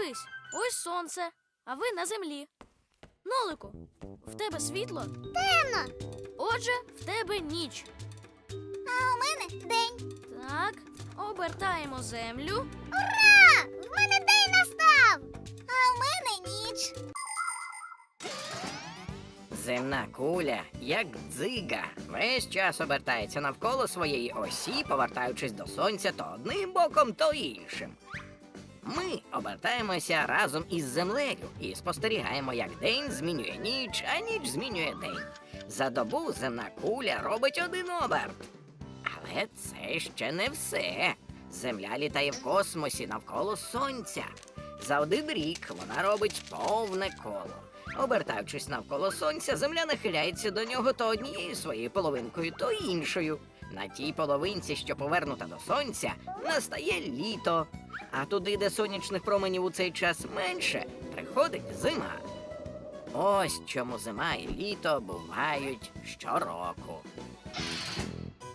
Дивись, ось сонце, а ви на землі. Нолику, в тебе світло? Темно. Отже, в тебе ніч. А у мене день. Так, обертаємо землю. Ура! В мене день настав. А у мене ніч. Земна куля, як дзига, весь час обертається навколо своєї осі, повертаючись до сонця то одним боком, то іншим. Ми обертаємося разом із землею і спостерігаємо, як день змінює ніч, а ніч змінює день. За добу земна куля робить один оберт. Але це ще не все. Земля літає в космосі навколо сонця. За один рік вона робить повне коло. Обертаючись навколо сонця, земля нахиляється до нього то однією своєю половинкою, то іншою. На тій половинці, що повернута до сонця, настає літо. А туди, де сонячних променів у цей час менше, приходить зима. Ось чому зима і літо бувають щороку.